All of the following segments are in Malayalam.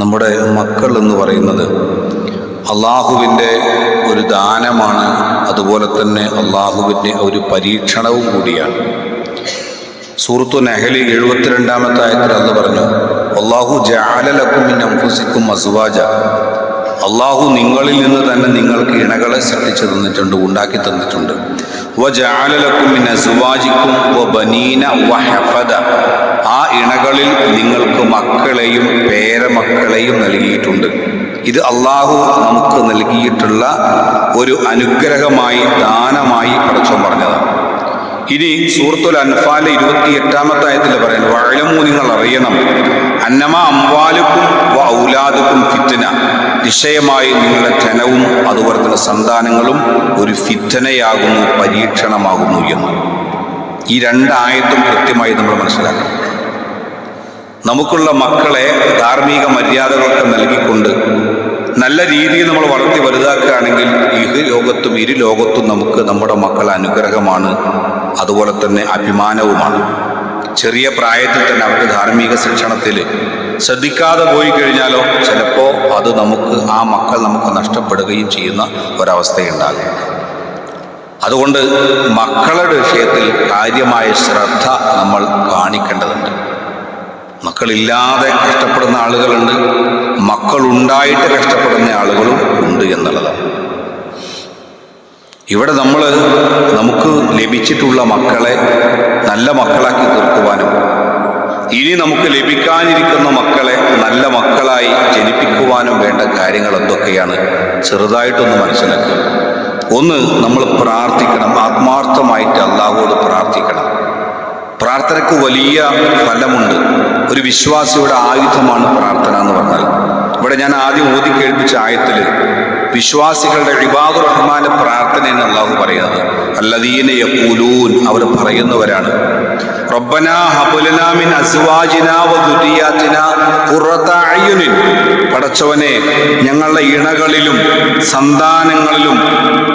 നമ്മുടെ മക്കൾ എന്ന് പറയുന്നത് അള്ളാഹുവിന്റെ ഒരു ദാനമാണ്. അതുപോലെ തന്നെ അള്ളാഹുവിന്റെ ഒരു പരീക്ഷണവും കൂടിയാണ്. സൂറത്തു നെഹലി എഴുപത്തിരണ്ടാമത്തെ ആയത്തിൽ അന്ന് പറഞ്ഞു അള്ളാഹു ജാലലക്കും അംഫുസിക്കും അസുവാജ. അള്ളാഹു നിങ്ങളിൽ നിന്ന് തന്നെ നിങ്ങൾക്ക് ഇണകളെ സൃഷ്ടിച്ചു തന്നിട്ടുണ്ട് ഉണ്ടാക്കി തന്നിട്ടുണ്ട്. വ ജാലലക്കും അസുവാജിക്കും വ ബനീന വ ഹഫദ. ആ ഇണകളിൽ നിങ്ങൾക്ക് മക്കളെയും പേരമക്കളെയും നൽകിയിട്ടുണ്ട്. ഇത് അള്ളാഹു നമുക്ക് നൽകിയിട്ടുള്ള ഒരു അനുഗ്രഹമായി ദാനമായി പടച്ചോൻ പറഞ്ഞതാണ്. ഇനി സൂറത്തുൽ അൻഫാലെ ഇരുപത്തി എട്ടാമത്തെ ആയത്തിൽ പറയുന്നത് വഴലമൂ നിങ്ങൾ അറിയണം അന്നമ അംവാലുക്കും ഔലാദുക്കും ഫിറ്റന നിശ്ചയമായി നിങ്ങളുടെ ധനവും അതുപോലെ തന്നെ സന്താനങ്ങളും ഒരു ഫിറ്റനയാകുന്നു പരീക്ഷണമാകുന്നു എന്ന്. ഈ രണ്ടായത്തും കൃത്യമായി നമ്മൾ മനസ്സിലാക്കണം. നമുക്കുള്ള മക്കളെ ധാർമ്മിക മര്യാദകളൊക്കെ നൽകിക്കൊണ്ട് നല്ല രീതിയിൽ നമ്മൾ വളർത്തി വലുതാക്കുകയാണെങ്കിൽ ഇരു ലോകത്തും ഇരു ലോകത്തും നമുക്ക് നമ്മുടെ മക്കൾ അനുഗ്രഹമാണ്. അതുപോലെ തന്നെ അഭിമാനവുമാണ്. ചെറിയ പ്രായത്തിൽ തന്നെ അവരുടെ ധാർമ്മിക ശിക്ഷണത്തിൽ ശ്രദ്ധിക്കാതെ പോയി കഴിഞ്ഞാലോ ചിലപ്പോൾ അത് നമുക്ക് ആ മക്കൾ നമുക്ക് നഷ്ടപ്പെടുകയും ചെയ്യുന്ന ഒരവസ്ഥയുണ്ടാകും. അതുകൊണ്ട് മക്കളുടെ വിഷയത്തിൽ കാര്യമായ ശ്രദ്ധ നമ്മൾ കാണിക്കേണ്ടതുണ്ട്. മക്കളില്ലാതെ കഷ്ടപ്പെടുന്ന ആളുകളുണ്ട്. മക്കളുണ്ടായിട്ട് കഷ്ടപ്പെടുന്ന ആളുകളും ഉണ്ട് എന്നുള്ളതാണ്. ഇവിടെ നമ്മൾ നമുക്ക് ലഭിച്ചിട്ടുള്ള മക്കളെ നല്ല മക്കളാക്കി തീർക്കുവാനും ഇനി നമുക്ക് ലഭിക്കാനിരിക്കുന്ന മക്കളെ നല്ല മക്കളായി ജനിപ്പിക്കുവാനും വേണ്ട കാര്യങ്ങൾ എന്തൊക്കെയാണ് ചെറുതായിട്ടൊന്ന് മനസ്സിലാക്കുക ഒന്ന് നമ്മൾ പ്രാർത്ഥിക്കണം. ആത്മാർത്ഥമായിട്ട് അള്ളാഹുവോട് പ്രാർത്ഥിക്കണം. പ്രാർത്ഥനയ്ക്ക് വലിയ ഫലമുണ്ട്. ഒരു വിശ്വാസിയുടെ ആയുധമാണ് പ്രാർത്ഥന എന്ന് പറഞ്ഞാൽ. ഇവിടെ ഞാൻ ആദ്യം ഓതി കേൾപ്പിച്ച ആയത്തിൽ വിശ്വാസികളുടെ ഇബാദുർ റഹ്മാന്റെ പ്രാർത്ഥനയാണ് അള്ളാഹു പറയുന്നത്. അല്ലദീന യഖൂലൂൻ അവർ പറയുന്നവരാണ്. മിൻ ഖുറത പടച്ചവനെ ഞങ്ങളുടെ ഇണകളിലും സന്താനങ്ങളിലും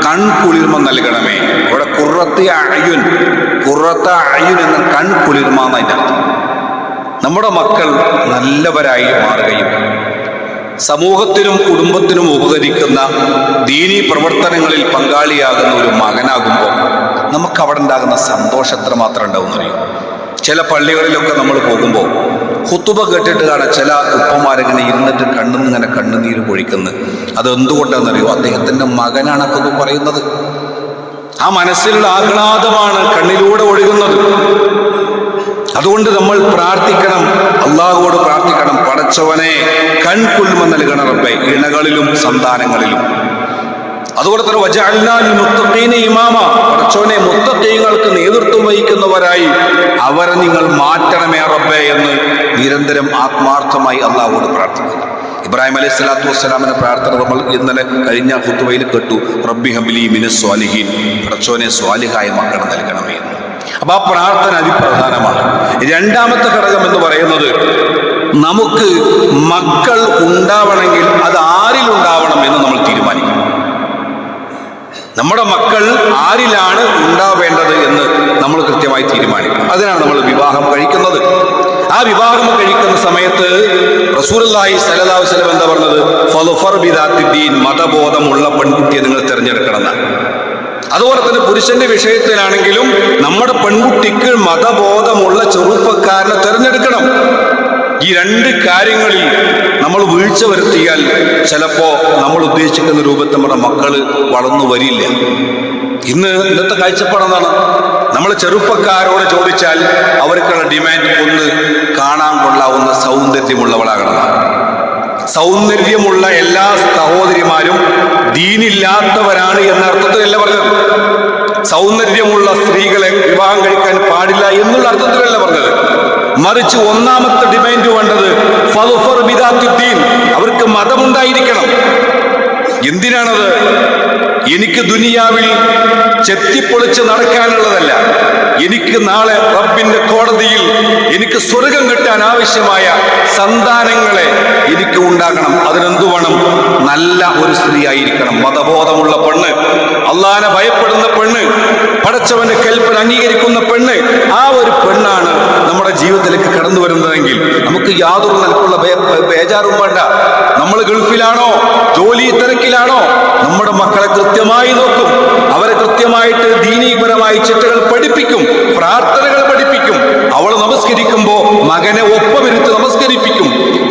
കൺകുളിർമ നൽകണമേ. ഇവിടെ കുറത്തി അയ്യുൻ കുറത്ത അയ്യുൻ എന്ന കൺകുളിർമ എന്നതിന്റെ അർത്ഥം. നമ്മുടെ മക്കൾ നല്ലവരായി മാറുകയും സമൂഹത്തിനും കുടുംബത്തിനും ഉപകരിക്കുന്ന ദീനീ പ്രവർത്തനങ്ങളിൽ പങ്കാളിയാകുന്ന ഒരു മകനാകുമ്പോൾ നമുക്ക് അവിടെ ഉണ്ടാകുന്ന സന്തോഷം എത്ര മാത്രം ഉണ്ടാവുമെന്നറിയും? ചില പള്ളികളിലൊക്കെ നമ്മൾ പോകുമ്പോൾ കുത്തുപ കേട്ടിട്ട് കാണാൻ ചില ഉപ്പമാരിങ്ങനെ ഇരുന്നിട്ട് കണ്ണുനിന്ന് ഇങ്ങനെ കണ്ണുനീര് പൊഴിക്കുന്നു. അത് എന്തുകൊണ്ടാണെന്നറിയോ അദ്ദേഹത്തിന്റെ മകനാണ് അത് പറയുന്നത്. ആ മനസ്സിലുള്ള ആഹ്ലാദമാണ് കണ്ണിലൂടെ ഒഴുകുന്നത്. അതുകൊണ്ട് നമ്മൾ പ്രാർത്ഥിക്കണം. അള്ളാഹുവോട് പ്രാർത്ഥിക്കണം. പടച്ചവനെ കൺകുള്ളുമ നൽകണ റബ്ബെ ഇണകളിലും സന്താനങ്ങളിലും. അതുപോലെ തന്നെ വജാലിനാലി മുത്തഖീന ഇമാമ. പടച്ചവനെ മുത്തഖീങ്ങൾക്ക് നേതൃത്വം വഹിക്കുന്നവരായി അവരെ നിങ്ങൾ മാറ്റണമേ റബ്ബെ എന്ന് നിരന്തരം ആത്മാർത്ഥമായി അള്ളാഹുവോട് പ്രാർത്ഥിക്കുന്നു. ഇബ്രാഹിം അലൈഹി സ്വലാത്തു വസ്സലാമിന്റെ പ്രാർത്ഥന നമ്മൾ ഇന്നലെ കഴിഞ്ഞ കുത്തുവയിൽ കേട്ടു. റബ്ബി ഹബിലി മിന സ്വാലിഹീൻ. പടച്ചോനെ സ്വാലിഹായ മക്കളെ നൽകണമേ എന്ന്. അപ്പൊ ആ പ്രാർത്ഥന അതിപ്രധാനമാണ്. രണ്ടാമത്തെ ഘടകം എന്ന് പറയുന്നത് നമുക്ക് മക്കൾ ഉണ്ടാവണമെങ്കിൽ അത് ആരിൽ ഉണ്ടാവണം എന്ന് നമ്മൾ തീരുമാനിക്കും നമ്മുടെ മക്കൾ ആരിലാണ് ഉണ്ടാവേണ്ടത് എന്ന് നമ്മൾ കൃത്യമായി തീരുമാനിക്കണം. അതിനാണ് നമ്മൾ വിവാഹം കഴിക്കുന്നത്. ആ വിവാഹം കഴിക്കുന്ന സമയത്ത് റസൂലി സലഹു വസ്ലം എന്താ പറഞ്ഞത്? ഫലുഫർ ബിദാത്തിദ്ദീൻ മതബോധമുള്ള പെൺകുട്ടിയെ നിങ്ങൾ തിരഞ്ഞെടുക്കണം എന്നാണ് അതുപോലെ തന്നെ പുരുഷന്റെ വിഷയത്തിലാണെങ്കിലും നമ്മുടെ പെൺകുട്ടിക്ക് മതബോധമുള്ള ചെറുപ്പക്കാരനെ തിരഞ്ഞെടുക്കണം. ഈ രണ്ട് കാര്യങ്ങളിൽ നമ്മൾ വീഴ്ച വരുത്തിയാൽ ചിലപ്പോ നമ്മൾ ഉദ്ദേശിക്കുന്ന രൂപത്തിൽ നമ്മുടെ മക്കൾ വളർന്നു വരില്ല. ഇന്ന് ഇന്നത്തെ കാഴ്ചപ്പാടെന്താണ് നമ്മൾ ചെറുപ്പക്കാരോട് ചോദിച്ചാൽ അവർക്കുള്ള ഡിമാൻഡ് ഒന്ന് കാണാൻ കൊള്ളാവുന്ന സൗന്ദര്യമുള്ളവളാകണമെന്നാണ് സൗന്ദര്യമുള്ള എല്ലാ സഹോദരിമാരും ദീനില്ലാത്തവരാണ് എന്ന അർത്ഥത്തിലല്ല പറഞ്ഞത്. സൗന്ദര്യമുള്ള സ്ത്രീകളെ വിവാഹം കഴിക്കാൻ പാടില്ല എന്നുള്ള അർത്ഥത്തിലല്ല പറഞ്ഞത്. മറിച്ച് ഒന്നാമത്തെ ഡിമാൻഡ് വേണ്ടത് അവർക്ക് മതമുണ്ടായിരിക്കണം. എന്തിനാണത്? എനിക്ക് ദുനിയാവിൽ ചെത്തിപ്പൊളിച്ച് നടക്കാനുള്ളതല്ല. എനിക്ക് നാളെ റബ്ബിന്റെ കോടതിയിൽ എനിക്ക് സ്വർഗം കിട്ടാൻ ആവശ്യമായ സന്താനങ്ങളെ എനിക്ക് ഉണ്ടാകണം. അതിനെന്തു വേണം? നല്ല ഒരു സ്ത്രീ ആയിരിക്കണം മതബോധമുള്ള പെണ്ണ് അള്ളാനെ ഭയപ്പെടുന്ന പെണ്ണ് പടച്ചവന്റെ കൽപ്പന അംഗീകരിക്കുന്ന പെണ്ണ് ആ ഒരു പെണ്ണാണ് നമ്മുടെ ജീവിതത്തിലേക്ക് കടന്നു വരുന്നതെങ്കിൽ നമുക്ക് യാതൊരു നിലക്കുള്ള ബേജാറും വേണ്ട. നമ്മൾ ഗൾഫിലാണോ? ജോലി തിരക്കിലാണോ? നമ്മുടെ മക്കളെ കൃത്യമായി നോക്കും. അവരെ കൃത്യമായിട്ട് ദീനീപരമായി ചിട്ടകൾ പഠിപ്പിക്കും പ്രാർത്ഥനകൾ പഠിപ്പിക്കും. അവൾ നമസ്കരിക്കുമ്പോ മകനെ ഒപ്പമിരുത്ത് നമസ്കരിപ്പിക്കും.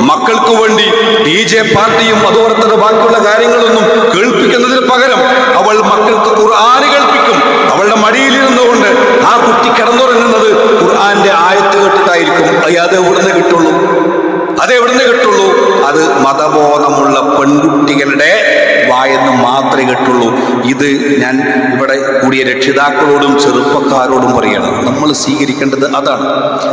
മക്കൾക്ക് വേണ്ടി ഡി ജെ പാർട്ടിയും അതുപോലെ ബാക്കിയുള്ള കാര്യങ്ങളൊന്നും കേൾപ്പിക്കുന്നതിന് പകരം അവൾ മക്കൾക്ക് ഖുർആന് കേൾപ്പിക്കും. അവളുടെ മടിയിലിരുന്നു കൊണ്ട് ആ കുട്ടി കിടന്നുറങ്ങുന്നത് ഖുർആന്റെ ആയത്ത് കേട്ടിട്ടായിരിക്കും. അത് എവിടുന്ന് കിട്ടുള്ളൂ? അത് എവിടുന്ന് കിട്ടുള്ളൂ? അത് മതബോധമുള്ള പെൺകുട്ടികളുടെ വായെന്ന് മാത്രമേ കേട്ടുള്ളൂ. ഇത് ഞാൻ ഇവിടെ കൂടിയ രക്ഷിതാക്കളോടും ചെറുപ്പക്കാരോടും പറയണം. നമ്മൾ സ്വീകരിക്കേണ്ടത് അതാണ്.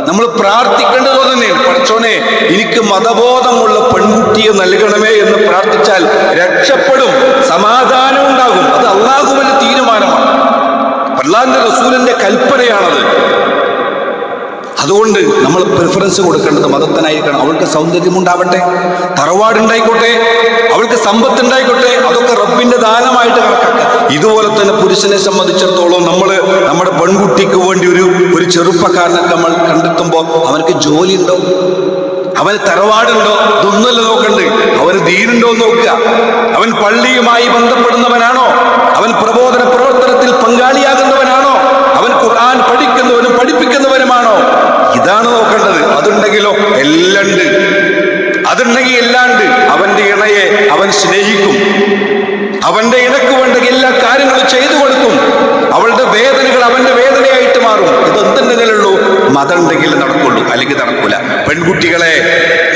നമ്മൾ പ്രാർത്ഥിക്കേണ്ടത് തന്നെയാണ്. പഠിച്ചോനെ എനിക്ക് മതബോധമുള്ള പെൺകുട്ടിയെ നൽകണമേ എന്ന് പ്രാർത്ഥിച്ചാൽ രക്ഷപ്പെടും സമാധാനം ഉണ്ടാകും. അത് അള്ളാഹുവിന്റെ തീരുമാനമാണ്. അള്ളാഹിന്റെ റസൂലിന്റെ കൽപ്പനയാണത്. അതുകൊണ്ട് നമ്മൾ പ്രിഫറൻസ് കൊടുക്കേണ്ടത് മതത്തിനായിരിക്കണം. അവൾക്ക് സൗന്ദര്യമുണ്ടാവട്ടെ തറവാടുണ്ടായിക്കോട്ടെ അവൾക്ക് സമ്പത്ത് ഉണ്ടായിക്കോട്ടെ അതൊക്കെ റബ്ബിന്റെ ദാനമായിട്ട് കണക്കാക്കുക ഇതുപോലെ തന്നെ പുരുഷനെ സംബന്ധിച്ചിടത്തോളം നമ്മൾ നമ്മുടെ പെൺകുട്ടിക്ക് വേണ്ടി ഒരു ഒരു ചെറുപ്പക്കാരനെ നമ്മൾ കണ്ടെത്തുമ്പോൾ അവനക്ക് ജോലി ഉണ്ടോ അവന് തറവാടുണ്ടോ? ഇതൊന്നുമല്ല നോക്കണ്ട്. അവന് ദീനുണ്ടോ നോക്കുക. അവൻ പള്ളിയുമായി ബന്ധപ്പെടുന്നവനാണോ? അവൻ പ്രബോധന പ്രവർത്തനത്തിൽ പങ്കാളിയാകുന്നവനാണോ? അവൻ ഖുർആൻ പഠിക്കുന്നവനും പഠിപ്പിക്കുന്നവനുമാണോ ഇതാണ് നോക്കേണ്ടത് അതുണ്ടെങ്കിലോ എല്ലാം ഉണ്ട് അതുണ്ടെങ്കിൽ എല്ലാം ഉണ്ട് അവന്റെ ഇണയെ അവൻ സ്നേഹിക്കും അവന്റെ ഇണക്ക് വേണ്ട എല്ലാ കാര്യങ്ങളും ചെയ്തു കൊടുക്കും അവളുടെ വേദനകൾ അവന്റെ വേദനയായിട്ട് മാറും ഇത് എന്തുണ്ടെങ്കിലുള്ളൂ മതം ഉണ്ടെങ്കിൽ നടക്കുള്ളൂ അല്ലെങ്കിൽ നടക്കൂല പെൺകുട്ടികളെ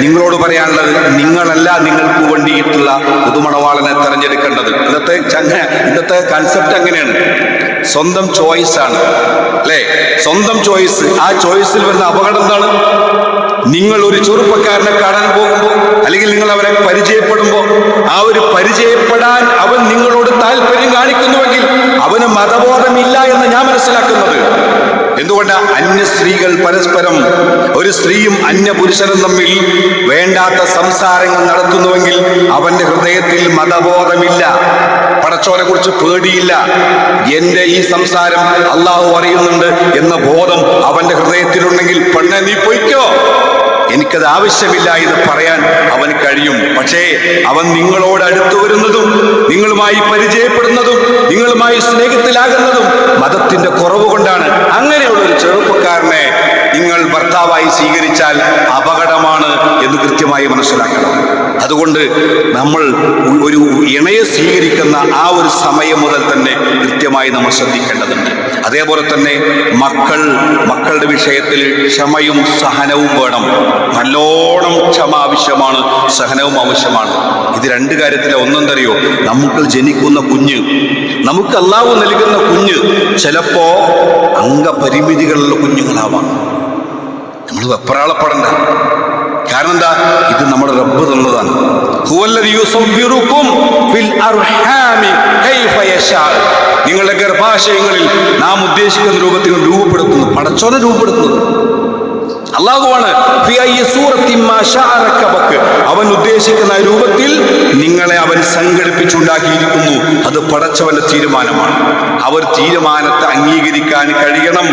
നിങ്ങളോട് പറയാനുള്ളത് നിങ്ങളല്ല നിങ്ങൾക്ക് വേണ്ടിയിട്ടുള്ള പുതുമണവാളനെ തെരഞ്ഞെടുക്കേണ്ടത് ഇന്നത്തെ ചങ്ങ ഇന്നത്തെ കൺസെപ്റ്റ് അങ്ങനെയാണ് സ്വന്തം ചോയ്സ് ആണ്. അല്ലേ? സ്വന്തം ചോയ്സ് ആ ചോയ്സിൽ വരുന്ന അപകടം എന്താണ്? നിങ്ങൾ ഒരു ചെറുപ്പക്കാരനെ കാണാൻ പോകുമ്പോൾ അല്ലെങ്കിൽ നിങ്ങൾ അവരെ പരിചയപ്പെടുമ്പോൾ ആ ഒരു പരിചയപ്പെടാൻ അവൻ നിങ്ങളോട് താല്പര്യം കാണിക്കുന്നുവെങ്കിൽ അവന് മതബോധമില്ല എന്ന് ഞാൻ മനസ്സിലാക്കുന്നത്. എന്തുകൊണ്ട്? അന്യ സ്ത്രീകൾ പരസ്പരം ഒരു സ്ത്രീയും അന്യ പുരുഷനും തമ്മിൽ വേണ്ടാത്ത സംസാരങ്ങൾ നടത്തുന്നുവെങ്കിൽ അവന്റെ ഹൃദയത്തിൽ മതബോധമില്ല. പടച്ചോനെ കുറിച്ച് പേടിയില്ല. എന്റെ ഈ സംസാരം അള്ളാഹു അറിയുന്നുണ്ട് എന്ന ബോധം അവന്റെ ഹൃദയത്തിലുണ്ടെങ്കിൽ പെണ്ണെ നീ പൊയ്ക്കോ. എനിക്കത് ആവശ്യമില്ല എന്ന് പറയാൻ അവന് കഴിയും. പക്ഷേ അവൻ നിങ്ങളോട് അടുത്തു വരുന്നതും നിങ്ങളുമായി പരിചയപ്പെടുന്നതും നിങ്ങളുമായി സ്നേഹത്തിലാകുന്നതും മതത്തിന്റെ കുറവ് കൊണ്ടാണ് അങ്ങനെയുള്ള ഒരു ചെറുപ്പക്കാരനെ നിങ്ങൾ ഭർത്താവായി സ്വീകരിച്ചാൽ അപകടമാണ് എന്ന് കൃത്യമായി മനസ്സിലാക്കണം. അതുകൊണ്ട് നമ്മൾ ഒരു ഇണയെ സ്വീകരിക്കുന്ന ആ ഒരു സമയം മുതൽ തന്നെ കൃത്യമായി നമ്മൾ ശ്രദ്ധിക്കേണ്ടതുണ്ട്. അതേപോലെ തന്നെ മക്കൾ മക്കളുടെ വിഷയത്തിൽ ക്ഷമയും സഹനവും വേണം. നല്ലോണം ക്ഷമ ആവശ്യമാണ് സഹനവും ആവശ്യമാണ്. ഇത് രണ്ട് കാര്യത്തിലെ. ഒന്നെന്തറിയോ? നമുക്ക് ജനിക്കുന്ന കുഞ്ഞ് നമുക്ക് അല്ലാവ് നൽകുന്ന കുഞ്ഞ് ചിലപ്പോ അംഗപരിമിതികളുള്ള കുഞ്ഞുങ്ങളാവാം. നമ്മൾ വെപ്രാളപ്പെടണ്ട. കാരണം എന്താ ഇത് നമ്മുടെ റബ്ബ് തന്നതാണ്. നിങ്ങളുടെ ഗർഭാശയങ്ങളിൽ നാം ഉദ്ദേശിക്കുന്ന രൂപത്തിൽ രൂപപ്പെടുത്തുന്നു പടച്ചോനെ രൂപപ്പെടുത്തുന്നത് അള്ളാഹുവാണ്. അവൻ ഉദ്ദേശിക്കുന്ന രൂപത്തിൽ നിങ്ങളെ അവൻ സംഘടിപ്പിച്ചുണ്ടാക്കിയിരിക്കുന്നു. അത് പടച്ചവന്റെ തീരുമാനമാണ്. അവർ തീരുമാനത്തെ അംഗീകരിക്കാൻ കഴിയണം.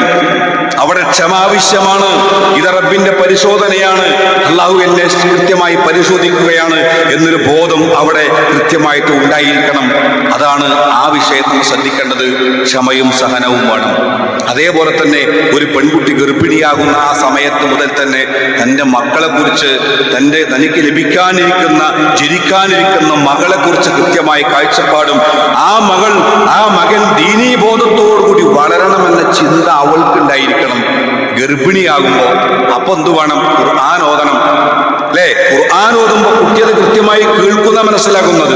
അവിടെ ക്ഷമ ആവശ്യമാണ് ഇത് റബ്ബിന്റെ പരിശോധനയാണ്. അള്ളാഹു എന്നെ കൃത്യമായി പരിശോധിക്കുകയാണ് എന്നൊരു ബോധം അവിടെ കൃത്യമായിട്ട് ഉണ്ടായിരിക്കണം. അതാണ് ആ വിഷയത്തിൽ ശ്രദ്ധിക്കേണ്ടത്. ക്ഷമയും സഹനവും വേണം അതേപോലെ തന്നെ ഒരു പെൺകുട്ടി ഗർഭിണിയാകുന്ന ആ സമയത്ത് മുതൽ തന്നെ തന്റെ മക്കളെ കുറിച്ച് തന്റെ തനിക്ക് ലഭിക്കാനിരിക്കുന്ന ജനിക്കാനിരിക്കുന്ന മകളെ കുറിച്ച് കൃത്യമായ കാഴ്ചപ്പാടും ആ മകൾ ആ മകൻ ദീനീബോധത്തോടുകൂടി വളരണമെന്ന ചിന്ത അവൾക്കുണ്ടായിരിക്കണം. ഗർഭിണിയാകുമ്പോൾ അപ്പം എന്തു വേണം ഖുർആൻ ഓതണം അല്ലേ? ഖുർആൻ ഓതുമ്പോൾ കുട്ടിയത് കൃത്യമായി കേൾക്കുന്ന മനസ്സിലാക്കുന്നത്.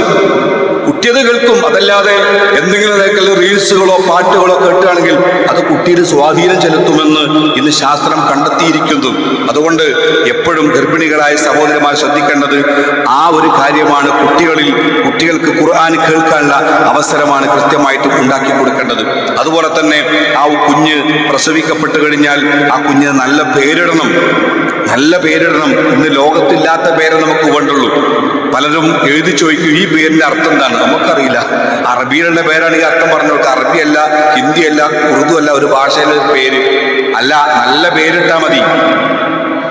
കുട്ടിയത് കേൾക്കും. അതല്ലാതെ എന്തെങ്കിലും തരത്തിലുള്ള റീൽസുകളോ പാട്ടുകളോ കേട്ടുകയാണെങ്കിൽ അത് കുട്ടിയുടെ സ്വാധീനം ചെലുത്തുമെന്ന് ഇന്ന് ശാസ്ത്രം കണ്ടെത്തിയിരിക്കുന്നു. അതുകൊണ്ട് എപ്പോഴും ഗർഭിണികളായ സഹോദരമായി ശ്രദ്ധിക്കേണ്ടത് ആ ഒരു കാര്യമാണ് കുട്ടികളിൽ കുട്ടികൾക്ക് ഖുർആൻ കേൾക്കാനുള്ള അവസരമാണ് കൃത്യമായിട്ട് ഉണ്ടാക്കി കൊടുക്കേണ്ടത്. അതുപോലെ തന്നെ ആ കുഞ്ഞ് പ്രസവിക്കപ്പെട്ട് കഴിഞ്ഞാൽ ആ കുഞ്ഞിന് നല്ല പേരിടണം. നല്ല പേരിടണം ഇന്ന് ലോകത്തില്ലാത്ത പേരെ നമുക്ക് വേണ്ടുള്ളൂ പലരും എഴുതി ചോദിക്കും ഈ പേരിന്റെ അർത്ഥം എന്താണ്? നമുക്കറിയില്ല. അറബിയിലുള്ള പേരാണെങ്കിൽ അർത്ഥം പറഞ്ഞു കൊടുക്കുക അറബിയല്ല ഹിന്ദിയല്ല ഉറുദു അല്ല ഒരു ഭാഷയിലെ പേര്. അല്ല നല്ല പേരിട്ടാ മതി.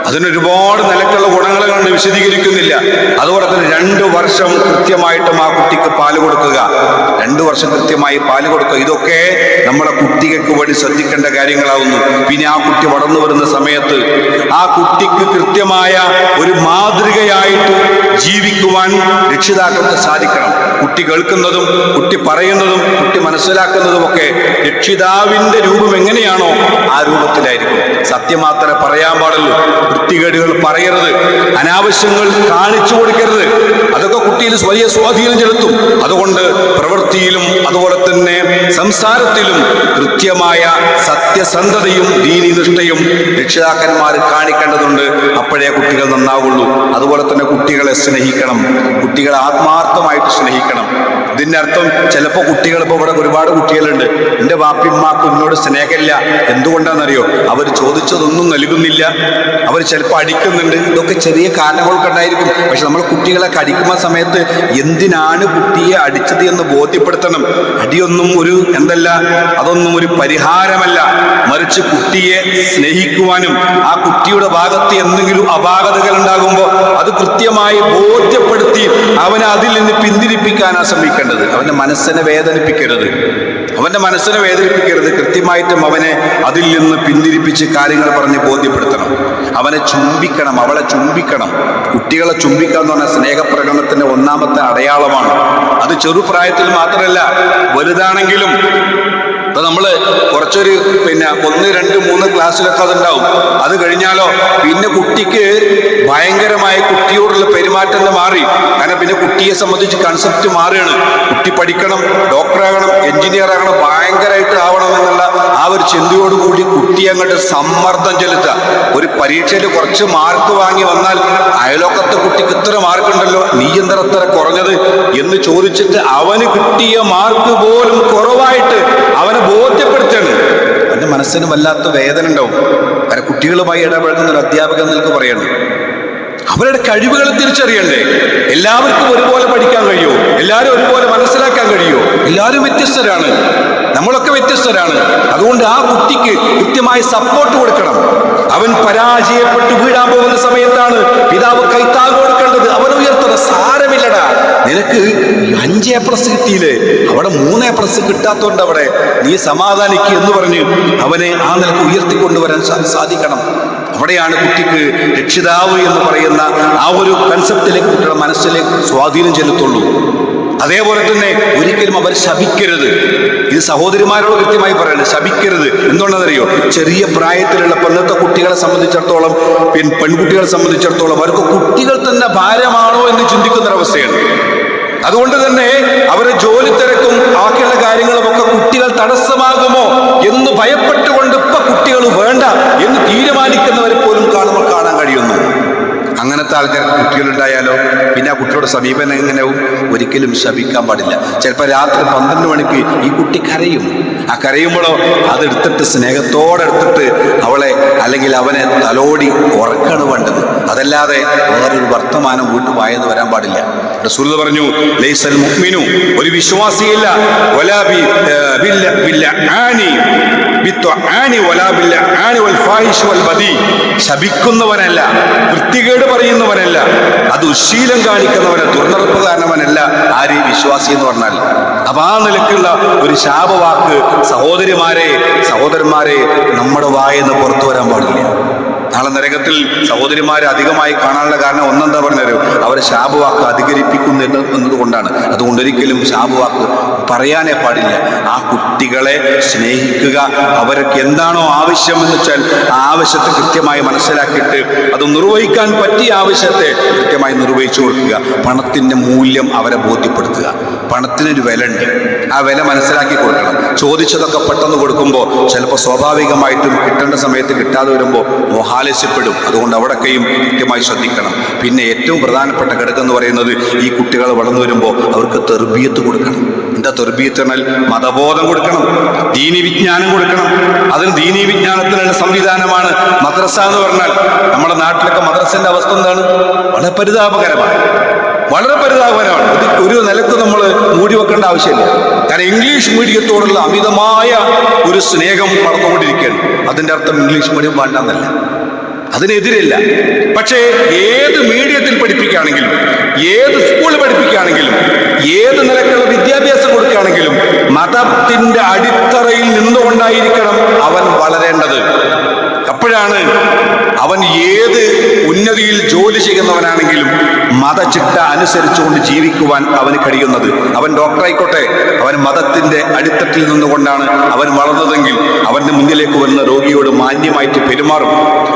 അതിനൊരുപാട് നിലക്കുള്ള ഗുണങ്ങൾ കണ്ട് വിശദീകരിക്കുന്നില്ല. അതുപോലെ തന്നെ രണ്ട് വർഷം കൃത്യമായിട്ടും ആ കുട്ടിക്ക് പാൽ കൊടുക്കുക. രണ്ട് വർഷം കൃത്യമായി പാൽ കൊടുക്കുക. ഇതൊക്കെ നമ്മളെ കുട്ടികൾക്ക് വേണ്ടി ശ്രദ്ധിക്കേണ്ട കാര്യങ്ങളാവുന്നു. പിന്നെ ആ കുട്ടി വളർന്നു വരുന്ന സമയത്ത് ആ കുട്ടിക്ക് കൃത്യമായ ഒരു മാതൃകയായിട്ട് ജീവിക്കുവാൻ രക്ഷിതാക്കൾക്ക് സാധിക്കണം. കുട്ടി കേൾക്കുന്നതും കുട്ടി പറയുന്നതും കുട്ടി മനസ്സിലാക്കുന്നതും ഒക്കെ രക്ഷിതാവിന്റെ രൂപം എങ്ങനെയാണോ ആ രൂപത്തിലായിരിക്കും. സത്യം മാത്രമേ പറയാൻ പാടുള്ളൂ. വൃത്തികേടുകൾ പറയരുത്. അനാവശ്യങ്ങൾ കാണിച്ചു കൊടുക്കരുത്. അതൊക്കെ കുട്ടിയിൽ വലിയ സ്വാധീനം ചെലുത്തും. അതുകൊണ്ട് പ്രവൃത്തിയിലും അതുപോലെ തന്നെ സംസാരത്തിലും കൃത്യമായ സത്യസന്ധതയും ദീനിനിഷ്ഠയും രക്ഷിതാക്കന്മാർ കാണിക്കേണ്ടതുണ്ട്. അപ്പോഴേ കുട്ടികൾ നന്നാവുള്ളൂ. അതുപോലെ തന്നെ കുട്ടികളെ സ്നേഹിക്കണം. കുട്ടികളെ ആത്മാർത്ഥമായിട്ട് സ്നേഹിക്കണം. ഇതിന്റെ അർത്ഥം ചിലപ്പോൾ കുട്ടികൾ ഇപ്പോൾ ഇവിടെ ഒരുപാട് കുട്ടികളുണ്ട്. എന്റെ വാപ്പിമ്മാക്കും എന്നോട് സ്നേഹമില്ല. എന്തുകൊണ്ടാണെന്നറിയോ? അവർ ചോദിച്ചതൊന്നും നൽകുന്നില്ല. അവർ ചിലപ്പോൾ അടിക്കുന്നുണ്ട്. ഇതൊക്കെ ചെറിയ കാരണങ്ങളൊക്കെ ഉണ്ടായിരിക്കും പക്ഷെ നമ്മൾ കുട്ടികളെ കടിക്കുന്ന സമയത്ത് എന്തിനാണ് കുട്ടിയെ അടിച്ചത് എന്ന് ബോധ്യപ്പെടുത്തണം. അടിയൊന്നും ഒരു എന്തല്ല അതൊന്നും ഒരു പരിഹാരമല്ല. മറിച്ച് കുട്ടിയെ സ്നേഹിക്കുവാനും ആ കുട്ടിയുടെ ഭാഗത്ത് എന്തെങ്കിലും അപാകതകൾ ഉണ്ടാകുമ്പോൾ അത് കൃത്യമായി ബോധ്യപ്പെടുത്തി അവനെ അതിൽ നിന്ന് പിന്തിരിപ്പിക്കാനാണ് ശ്രമിക്കേണ്ടത് അവന്റെ മനസ്സിനെ വേദനിപ്പിക്കരുത്. അവന്റെ മനസ്സിനെ വേദനിപ്പിക്കരുത്. കൃത്യമായിട്ടും അവനെ അതിൽ നിന്ന് പിന്തിരിപ്പിച്ച് കാര്യങ്ങൾ പറഞ്ഞ് ബോധ്യപ്പെടുത്തണം. അവനെ ചുംബിക്കണം അവളെ ചുംബിക്കണം. കുട്ടികളെ ചുംബിക്കുക എന്ന് പറഞ്ഞാൽ സ്നേഹപ്രകടനത്തിന്റെ ഒന്നാമത്തെ അടയാളമാണ്. അത് ചെറുപ്രായത്തിൽ മാത്രമല്ല വലുതാണെങ്കിലും ഇപ്പൊ നമ്മൾ കുറച്ചൊരു പിന്നെ ഒന്ന് രണ്ട് മൂന്ന് ക്ലാസ്സിലൊക്കെ അതുണ്ടാവും. അത് കഴിഞ്ഞാലോ പിന്നെ കുട്ടിക്ക് ഭയങ്കരമായ കുട്ടിയോടുള്ള പെരുമാറ്റം തന്നെ മാറി. കാരണം പിന്നെ കുട്ടിയെ സംബന്ധിച്ച് കൺസെപ്റ്റ് മാറുകയാണ്. കുട്ടി പഠിക്കണം ഡോക്ടറാകണം എഞ്ചിനീയർ ആകണം ഭയങ്കരമായിട്ട് ആവണം എന്നുള്ള ആ ഒരു ചിന്തയോടുകൂടി കുട്ടിയെ അങ്ങോട്ട് സമ്മർദ്ദം ചെലുത്തുക. ഒരു പരീക്ഷയിൽ കുറച്ച് മാർക്ക് വാങ്ങി വന്നാൽ അയലോക്കത്തെ കുട്ടിക്ക് ഇത്ര മാർക്ക് ഉണ്ടല്ലോ നീ എന്താ അത്ര കുറഞ്ഞത് എന്ന് ചോദിച്ചിട്ട് അവന് കിട്ടിയ മാർക്ക് പോലും കുറവായിട്ട് അവനെ ബോധ്യപ്പെടുത്താണ്. അവന്റെ മനസ്സിന് വല്ലാത്ത വേദന ഉണ്ടാവും. കാരണം കുട്ടികളുമായി ഇടപഴകുന്ന ഒരു അധ്യാപകൻ നിങ്ങൾക്ക് പറയണം. അവരുടെ കഴിവുകൾ തിരിച്ചറിയണ്ടേ? എല്ലാവർക്കും ഒരുപോലെ പഠിക്കാൻ കഴിയുമോ എല്ലാവരും ഒരുപോലെ മനസ്സിലാക്കാൻ കഴിയുമോ എല്ലാവരും വ്യത്യസ്തരാണ്. നമ്മളൊക്കെ വ്യത്യസ്തരാണ്. അതുകൊണ്ട് ആ കുട്ടിക്ക് കൃത്യമായി സപ്പോർട്ട് കൊടുക്കണം. അവൻ പരാജയപ്പെട്ടു വീഴാൻ പോകുന്ന സമയത്താണ് പിതാവ് കൈത്താങ് കൊടുക്കേണ്ടത്. അവൻ ഉയർത്തണം. സാരമില്ലടാ. നിനക്ക് അഞ്ച് എ പ്ലസ് കിട്ടിയില്ലേ? അവിടെ മൂന്ന് എ പ്ലസ് കിട്ടാത്തോണ്ട് അവിടെ നീ സമാധാനിക്കുക എന്ന് പറഞ്ഞ് അവനെ ആ നിലയ്ക്ക് ഉയർത്തിക്കൊണ്ടുവരാൻ സാധിക്കണം. അവിടെയാണ് കുട്ടിക്ക് രക്ഷിതാവ് എന്ന് പറയുന്ന ആ ഒരു കൺസെപ്റ്റിലേക്ക് കുട്ടിയുടെ മനസ്സിലേക്ക് സ്വാധീനം ചെലുത്തുള്ളൂ. അതേപോലെ തന്നെ ഒരിക്കലും അവർ ശപിക്കരുത്. ഇത് സഹോദരിമാരോട് കൃത്യമായി പറയണം. ശപിക്കരുത്. എന്തുകൊണ്ടെന്നറിയോ ചെറിയ പ്രായത്തിലുള്ള പെണ്ണത്തെ കുട്ടികളെ സംബന്ധിച്ചിടത്തോളം പിന്നെ പെൺകുട്ടികളെ സംബന്ധിച്ചിടത്തോളം അവർക്ക് കുട്ടികൾ തന്നെ ഭാരമാണോ എന്ന് ചിന്തിക്കുന്ന ഒരവസ്ഥയാണ് അതുകൊണ്ട് തന്നെ അവരെ ജോലി തിരക്കും ബാക്കിയുള്ള കാര്യങ്ങളും ഒക്കെ കുട്ടികൾ തടസ്സമാകുമോ എന്ന് ഭയപ്പെട്ടുകൊണ്ട് ഇപ്പൊ കുട്ടികൾ വേണ്ട എന്ന് തീരുമാനിക്കുന്നവരെ പോലും കാണുമ്പോൾ കാണാൻ കഴിയുന്നു. അങ്ങനത്തെ ആൾക്കാർ കുട്ടികളുണ്ടായാലോ? പിന്നെ ആ കുട്ടിയുടെ സമീപനം എങ്ങനെയാവും ഒരിക്കലും ശപിക്കാൻ പാടില്ല. ചിലപ്പോൾ രാത്രി പന്ത്രണ്ട് മണിക്ക് ഈ കുട്ടി കരയും. ആ കരയുമ്പോഴോ അതെടുത്തിട്ട് സ്നേഹത്തോടെ എടുത്തിട്ട് അവളെ അല്ലെങ്കിൽ അവനെ തലോടി ഉറക്കാണ് വേണ്ടത്. അതല്ലാതെ വേറൊരു വർത്തമാനം വീട്ടു വായെന്ന് വരാൻ പാടില്ല. റസൂൽ പറഞ്ഞു ലൈസൽ മുഹ്മിനു ഒരു വിശ്വാസിയില്ല. വലാ ബി ബില്ല ശപിക്കുന്നവനല്ല വൃത്തികേട് പറയുന്നവനല്ല അത് ഉശീലം കാണിക്കുന്നവനെ ദുർനടപ്പുകാരനവനല്ല ആര് വിശ്വാസി എന്ന് പറഞ്ഞാൽ. അപ്പൊ ആ നിലക്കുള്ള ഒരു ശാപവാക്ക് സഹോദരിമാരെ സഹോദരന്മാരെ നമ്മുടെ വായെന്ന് പുറത്തു വരാൻ പാടില്ല. നാളെ നരകത്തിൽ സഹോദരിമാരെ അധികമായി കാണാനുള്ള കാരണം ഒന്നെന്താ പറഞ്ഞത്? അവരെ ശാപവാക്ക് അധികരിപ്പിക്കുന്നു എന്നതുകൊണ്ടാണ്. അതുകൊണ്ടൊരിക്കലും ശാപവാക്ക് പറയാനേ പാടില്ല. ആ കുട്ടികളെ സ്നേഹിക്കുക. അവർക്ക് എന്താണോ ആവശ്യമെന്ന് വെച്ചാൽ ആ ആവശ്യത്തെ കൃത്യമായി മനസ്സിലാക്കിയിട്ട് അത് നിർവഹിക്കാൻ പറ്റിയ ആവശ്യത്തെ കൃത്യമായി നിർവഹിച്ചു കൊടുക്കുക. പണത്തിന്റെ മൂല്യം അവരെ ബോധ്യപ്പെടുത്തുക. പണത്തിനൊരു വില ഉണ്ട് ആ വില മനസ്സിലാക്കി കൊടുക്കണം. ചോദിച്ചതൊക്കെ പെട്ടെന്ന് കൊടുക്കുമ്പോൾ ചിലപ്പോൾ സ്വാഭാവികമായിട്ടും കിട്ടേണ്ട സമയത്ത് കിട്ടാതെ വരുമ്പോൾ മോഹാലസ്യപ്പെടും. അതുകൊണ്ട് അവിടൊക്കെയും കൃത്യമായി ശ്രദ്ധിക്കണം. പിന്നെ ഏറ്റവും പ്രധാനപ്പെട്ട ഘടകം എന്ന് പറയുന്നത് ഈ കുട്ടികൾ വളർന്നു വരുമ്പോൾ അവർക്ക് തെർബിയത്ത് കൊടുക്കണം. എന്താ തുർബീത്തണൽ മതബോധം കൊടുക്കണം ദീനി വിജ്ഞാനം കൊടുക്കണം. അതിന് ദീനി വിജ്ഞാനത്തിനുള്ള സംവിധാനമാണ് മദ്രസ എന്ന് പറഞ്ഞാൽ. നമ്മുടെ നാട്ടിലൊക്കെ മദ്രസന്റെ അവസ്ഥ എന്താണ്? വളരെ പരിതാപകരമാണ്. വളരെ പരിതാപകരമാണ്. ഇത് ഒരു നിലയ്ക്ക് നമ്മൾ മൂടി വെക്കേണ്ട ആവശ്യമില്ല. കാരണം ഇംഗ്ലീഷ് മീഡിയത്തോടുള്ള അമിതമായ ഒരു സ്നേഹം വളർന്നുകൊണ്ടിരിക്കുകയാണ്. അതിന്റെ അർത്ഥം ഇംഗ്ലീഷ് മീഡിയം വേണ്ടെന്നല്ല. അതിനെതിരില്ല. പക്ഷേ ഏത് മീഡിയത്തിൽ പഠിപ്പിക്കുകയാണെങ്കിലും ഏത് സ്കൂളിൽ പഠിപ്പിക്കുകയാണെങ്കിലും ഏത് നിലക്കുള്ള വിദ്യാഭ്യാസം കൊടുക്കുകയാണെങ്കിലും മതത്തിന്റെ അടിത്തറയിൽ നിന്നുകൊണ്ടായിരിക്കണം അവൻ വളരേണ്ടത്. അപ്പോഴാണ് അവൻ ഏത് ഉന്നതിയിൽ ജോലി ചെയ്യുന്നവനാണെങ്കിലും മതചിട്ട അനുസരിച്ചുകൊണ്ട് ജീവിക്കുവാൻ അവന് കഴിയുന്നത്. അവൻ ഡോക്ടറായിക്കോട്ടെ. അവൻ മതത്തിന്റെ അടിത്തട്ടിൽ നിന്നുകൊണ്ടാണ് അവൻ വളർന്നതെങ്കിൽ അവന്റെ മുന്നിലേക്ക് വരുന്ന രോഗിയോട് മാന്യമായിട്ട് പെരുമാറും.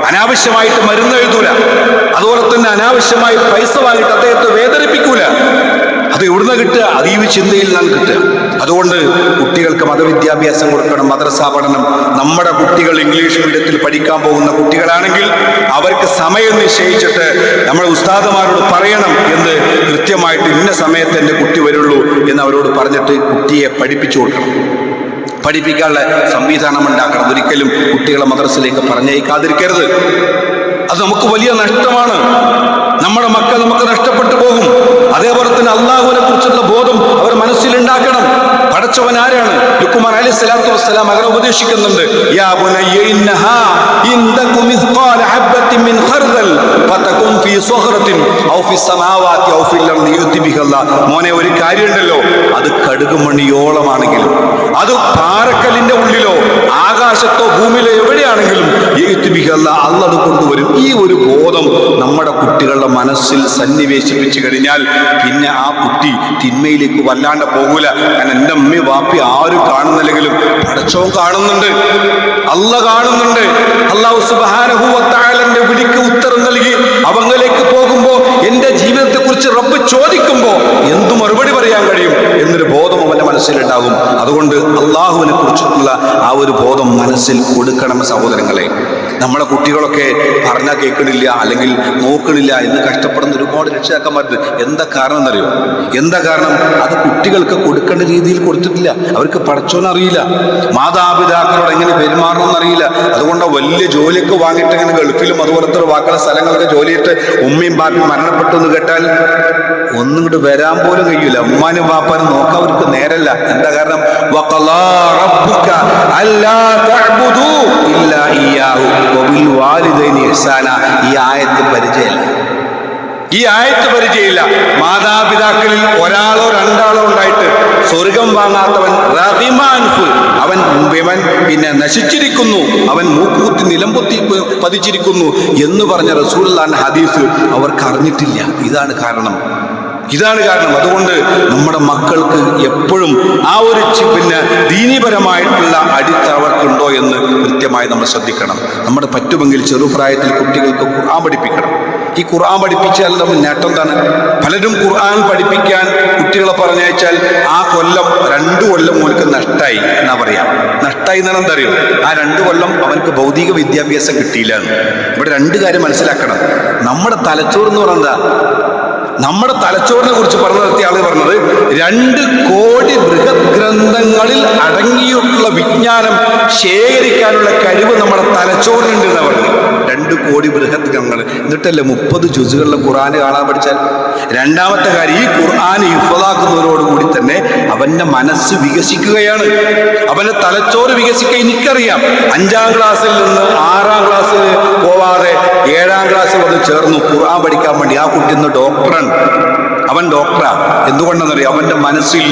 അനാവശ്യമായിട്ട് മരുന്ന് എഴുതൂല. അതുപോലെ തന്നെ അനാവശ്യമായി പൈസ വാങ്ങിയിട്ട് അദ്ദേഹത്തെ വേദനിപ്പിക്കൂല. അത് എവിടുന്ന് കിട്ടുക? അതീവ ചിന്തയിൽ നിന്നാണ് കിട്ടുക. അതുകൊണ്ട് കുട്ടികൾക്ക് മതവിദ്യാഭ്യാസം കൊടുക്കണം മദ്രസ പഠനം. നമ്മുടെ കുട്ടികൾ ഇംഗ്ലീഷ് മീഡിയത്തിൽ പഠിക്കാൻ പോകുന്ന കുട്ടികളാണെങ്കിൽ അവർക്ക് സമയം നിശ്ചയിച്ചിട്ട് നമ്മൾ ഉസ്താദുമാരോട് പറയണം എന്ന് കൃത്യമായിട്ട് ഇന്ന സമയത്ത് എന്റെ കുട്ടി വരുള്ളൂ എന്ന് അവരോട് പറഞ്ഞിട്ട് കുട്ടിയെ പഠിപ്പിച്ചു കൊടുക്കണം. പഠിപ്പിക്കാനുള്ള സംവിധാനം ഉണ്ടാക്കണം. ഒരിക്കലും കുട്ടികളെ മദ്രസയിലേക്ക് പറഞ്ഞയക്കാതിരിക്കരുത്. അത് നമുക്ക് വലിയ നഷ്ടമാണ്. നമ്മുടെ മക്കൾ നമുക്ക് നഷ്ടപ്പെട്ടു പോകും. അതേപോലെ തന്നെ അള്ളാഹുവിനെ കുറിച്ചുള്ള ബോധം അവർ മനസ്സിലുണ്ടാക്കണം പടച്ചവൻ ആരാണ്? ലുക്കുമാർ അലൈഹി സ്വലാത്തു വസ്സലാം അങ്ങനെ ഉപദേശിക്കുന്നുണ്ട്. യാ ബുനയ്യ ഇന്നഹാ ഇൻ തകു മിസ്ഖാല ഹബ്ബത്തിൻ മിൻ ഖർദൽ ഔ ഫി ഔ ഫിൽ മോനെ ഒരു കാര്യമുണ്ടല്ലോ. അത് കടുകുമണിയോളമാണെങ്കിലും അത് പാറക്കല്ലിന്റെ ഉള്ളിലോ ആകാശത്തോ ഭൂമിയിലോ എവിടെയാണെങ്കിലും യുതി ബിഹല്ലാ അള്ളാഹ് അത് കൊണ്ടുവരും. ഈ ഒരു ബോധം നമ്മുടെ കുട്ടികളുടെ മനസ്സിൽ സന്നിവേശിപ്പിച്ചു കഴിഞ്ഞാൽ പിന്നെ ആ കുട്ടി തിന്മയിലേക്ക് വല്ലാണ്ട് പോകൂല. കാരണം എന്റെ അമ്മയും വാപ്പി ആരും കാണുന്നില്ലെങ്കിലും പടച്ചവും കാണുന്നുണ്ട്. അല്ല കാണുന്നുണ്ട്. അള്ളാഹു സുബാനഹുവത്തായാലന്റെ വിളിക്ക് ഉത്തരം നൽകി അവങ്ങളിലേക്ക് പോകുമ്പോ എന്റെ ജീവിതത്തെ കുറിച്ച് റബ്ബ് ചോദിക്കുമ്പോ എന്തു മറുപടി പറയാൻ കഴിയും എന്നൊരു ബോധം അവന്റെ മനസ്സിലുണ്ടാകും. അതുകൊണ്ട് അള്ളാഹുവിനെ കുറിച്ചുള്ള ആ ഒരു ബോധം മനസ്സിൽ കൊടുക്കണം സഹോദരങ്ങളെ. നമ്മളെ കുട്ടികളൊക്കെ പറഞ്ഞാൽ കേൾക്കണില്ല അല്ലെങ്കിൽ നോക്കണില്ല എന്ന് കഷ്ടപ്പെടുന്ന ഒരുപാട് രക്ഷിതാക്കന്മാരുണ്ട്. എന്താ കാരണം എന്നറിയോ? എന്താ കാരണം? അത് കുട്ടികൾക്ക് കൊടുക്കേണ്ട രീതിയിൽ കൊടുത്തിട്ടില്ല. അവർക്ക് പഠിച്ചോന്നറിയില്ല മാതാപിതാക്കളോട് എങ്ങനെ പെരുമാറണം എന്നറിയില്ല. അതുകൊണ്ട് വലിയ ജോലിയൊക്കെ വാങ്ങിയിട്ട് ഇങ്ങനെ ഗൾഫിലും അതുപോലത്തെ വാക്കുള്ള സ്ഥലങ്ങളൊക്കെ ജോലിയിട്ട് ഉമ്മയും ബാപ്പയും മരണപ്പെട്ടു എന്ന് കേട്ടാൽ ഒന്നും ഇങ്ങോട്ട് വരാൻ പോലും കഴിയില്ല ഉമ്മാനും വാപ്പാനും നോക്കാൻ അവർക്ക് നേരല്ല. എന്താ കാരണം? അല്ലാ വാലിദൈനി ഈ ആയത്ത് പരിചയമില്ല. ഈ ആയത്ത് പരിചയമില്ല. മാതാപിതാക്കളിൽ ഒരാളോ രണ്ടാളോ ഉണ്ടായിട്ട് സ്വർഗം വാങ്ങാത്തവൻ റഹിമാൻഫു അവൻ വിമൻ പിന്നെ നശിച്ചിരിക്കുന്നു. അവൻ മൂക്കൂത്തി നിലംപൊത്തി പതിച്ചിരിക്കുന്നു എന്ന് പറഞ്ഞ റസൂൽ ഹദീസ് അവർക്ക് അറിഞ്ഞിട്ടില്ല. ഇതാണ് കാരണം. ഇതാണ് കാരണം. അതുകൊണ്ട് നമ്മുടെ മക്കൾക്ക് എപ്പോഴും ആ ഒരു പിന്നെ ദീനീപരമായിട്ടുള്ള അടിത്തറ അവർക്കുണ്ടോ എന്ന് കൃത്യമായി നമ്മൾ ശ്രദ്ധിക്കണം. നമ്മുടെ പറ്റുമെങ്കിൽ ചെറുപ്രായത്തിൽ കുട്ടികൾക്ക് ഖുർആൻ പഠിപ്പിക്കണം. ഈ ഖുർആൻ പഠിപ്പിച്ചാൽ നമ്മൾ നേട്ടം തന്നെ പലരും ഖുർആൻ പഠിപ്പിക്കാൻ കുട്ടികളെ പറഞ്ഞയച്ചാൽ ആ കൊല്ലം രണ്ടു കൊല്ലം മോനക്ക് നഷ്ടായി എന്നാ പറയാം. നഷ്ടായി എന്നാണ് എന്താ ആ രണ്ട് കൊല്ലം അവനക്ക് ഭൗതിക വിദ്യാഭ്യാസം കിട്ടിയില്ല ഇവിടെ രണ്ട് കാര്യം മനസ്സിലാക്കണം. നമ്മുടെ തലച്ചോറ് എന്ന് പറയുന്നത് നമ്മുടെ തലച്ചോറിനെ കുറിച്ച് പറഞ്ഞു നിർത്തിയ ആൾ പറഞ്ഞത് രണ്ട് കോടി ബൃഹത് ഗ്രന്ഥങ്ങളിൽ അടങ്ങിയിട്ടുള്ള വിജ്ഞാനം ശേഖരിക്കാനുള്ള കഴിവ് നമ്മുടെ തലച്ചോറിനുണ്ട് എന്നാണ് പറഞ്ഞു രണ്ട് കോടി ബൃഹത് ഗ്രന്ഥങ്ങൾ എന്നിട്ടല്ലേ മുപ്പത് ജുസുകളിലെ ഖുർആൻ കാണാൻ പഠിച്ചാൽ? രണ്ടാമത്തെ കാര്യം ഈ ഖുർആൻ ഹിഫലാക്കുന്നതോടുകൂടി തന്നെ അവന്റെ മനസ്സ് വികസിക്കുകയാണ്. അവന്റെ തലച്ചോറ് വികസിക്കുക എനിക്കറിയാം. അഞ്ചാം ക്ലാസ്സിൽ നിന്ന് ആറാം ക്ലാസ്സിൽ പോവാതെ ഏഴാം ക്ലാസ്സിൽ വന്ന് ചേർന്നു ഖുർആൻ പഠിക്കാൻ വേണ്ടി ആ കുട്ടി ഇന്ന് ഡോക്ടറാണ് അവൻ ഡോക്ടറാണ് എന്തുകൊണ്ടെന്നറിയാം? അവന്റെ മനസ്സിൽ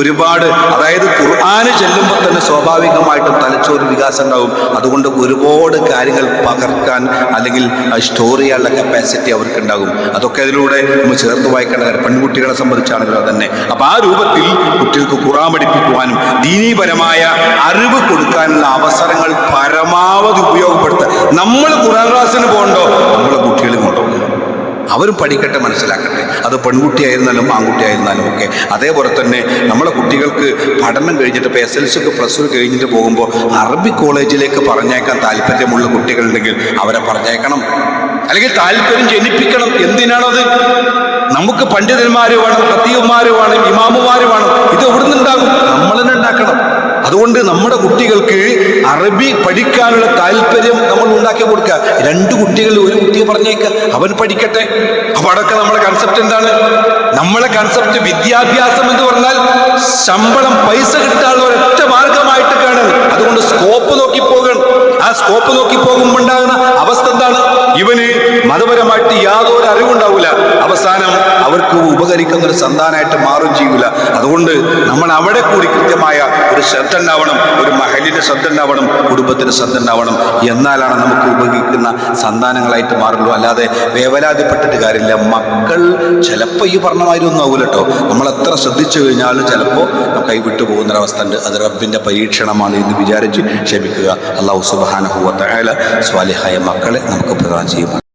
ഒരുപാട് അതായത് ഖുർആാന് ചെല്ലുമ്പോൾ തന്നെ സ്വാഭാവികമായിട്ടും തലച്ചോറ് വികാസം ഉണ്ടാവും. അതുകൊണ്ട് ഒരുപാട് കാര്യങ്ങൾ പകർത്താൻ അല്ലെങ്കിൽ സ്റ്റോർ ചെയ്യാനുള്ള കപ്പാസിറ്റി അവർക്ക് ഉണ്ടാകും അതൊക്കെ അതിലൂടെ നമ്മൾ ചേർത്ത് വായിക്കേണ്ട കാര്യം. പെൺകുട്ടികളെ സംബന്ധിച്ചാണെങ്കിലും അതന്നെ. അപ്പം ആ രൂപത്തിൽ കുട്ടികൾക്ക് ഖുർആൻ പഠിപ്പിക്കുവാനും ദീനീപരമായ അറിവ് കൊടുക്കാനുള്ള അവസരങ്ങൾ പരമാവധി ഉപയോഗപ്പെടുത്തുക. നമ്മൾ ഖുർആൻ ക്ലാസ്സിന് പോകണ്ടോ? നമ്മളെ കുട്ടികളും കൊണ്ടുപോകുക അവരും പഠിക്കട്ടെ മനസ്സിലാക്കട്ടെ. അത് പെൺകുട്ടിയായിരുന്നാലും ആൺകുട്ടിയായിരുന്നാലും ഒക്കെ. അതേപോലെ തന്നെ നമ്മളെ കുട്ടികൾക്ക് പഠനം കഴിഞ്ഞിട്ട് ഇപ്പോൾ എസ് എൽ സി ഒക്കെ പ്ലസ് ടു കഴിഞ്ഞിട്ട് പോകുമ്പോൾ അറബി കോളേജിലേക്ക് പറഞ്ഞേക്കാൻ താല്പര്യമുള്ള കുട്ടികളുണ്ടെങ്കിൽ അവരെ പറഞ്ഞേക്കണം. അല്ലെങ്കിൽ താല്പര്യം ജനിപ്പിക്കണം. എന്തിനാണത്? നമുക്ക് പണ്ഡിതന്മാരുമാണ് പ്രതീവന്മാരുമാണ് ഇമാമുമാരുമാണ് ഇത് എവിടുന്നുണ്ടാകും നമ്മളിനുണ്ടാക്കണം ഉണ്ടാക്കണം. അതുകൊണ്ട് നമ്മുടെ കുട്ടികൾക്ക് അറബി പഠിക്കാനുള്ള താല്പര്യം നമ്മൾ ഉണ്ടാക്കി കൊടുക്കുക രണ്ട് കുട്ടികളിൽ ഒരു കുട്ടിയെ പറഞ്ഞേക്കുക അവൻ പഠിക്കട്ടെ. അപ്പൊ അടക്ക നമ്മുടെ കൺസെപ്റ്റ് എന്താണ്? നമ്മളെ കൺസെപ്റ്റ് വിദ്യാഭ്യാസം എന്ന് പറഞ്ഞാൽ ശമ്പളം പൈസ കിട്ടാനുള്ള ഒരൊറ്റ മാർഗമായിട്ട് കാണാൻ അതുകൊണ്ട് സ്കോപ്പ് നോക്കി പോകണം. ആ സ്കോപ്പ് നോക്കി പോകുമ്പോൾ ഉണ്ടാകുന്ന അവസ്ഥ എന്താണ്? ഇവന് മതപരമായിട്ട് യാതൊരു അറിവുണ്ടാവില്ല അവസാനം അവർക്ക് ഉപകരിക്കുന്ന ഒരു സന്താനമായിട്ട് മാറും ചെയ്യൂല. അതുകൊണ്ട് നമ്മൾ അവിടെ കൂടി കൃത്യമായ ഒരു ശ്രദ്ധ ഉണ്ടാവണം ഒരു മഹലിന്റെ ശ്രദ്ധ ഉണ്ടാവണം കുടുംബത്തിന് ശ്രദ്ധ ഉണ്ടാവണം എന്നാലാണ് നമുക്ക് ഉപകരിക്കുന്ന സന്താനങ്ങളായിട്ട് മാറുള്ളൂ. അല്ലാതെ വേവലാതിപ്പെട്ടിട്ട് കാര്യമില്ല. മക്കൾ ചിലപ്പോൾ ഈ പറഞ്ഞ മാതിരി ഒന്നും ആവില്ല കേട്ടോ നമ്മൾ എത്ര ശ്രദ്ധിച്ചു കഴിഞ്ഞാലും ചിലപ്പോൾ കൈവിട്ടു പോകുന്നൊരവസ്ഥ ഉണ്ട്. അത് റബ്ബിന്റെ പരീക്ഷണമാണ് എന്ന് വിചാരിച്ച് ക്ഷമിക്കുക. അള്ളാഹു സുബാനഹുവ സ്വാലിഹായ മക്കളെ നമുക്ക് പ്രദാനം ചെയ്യുന്നു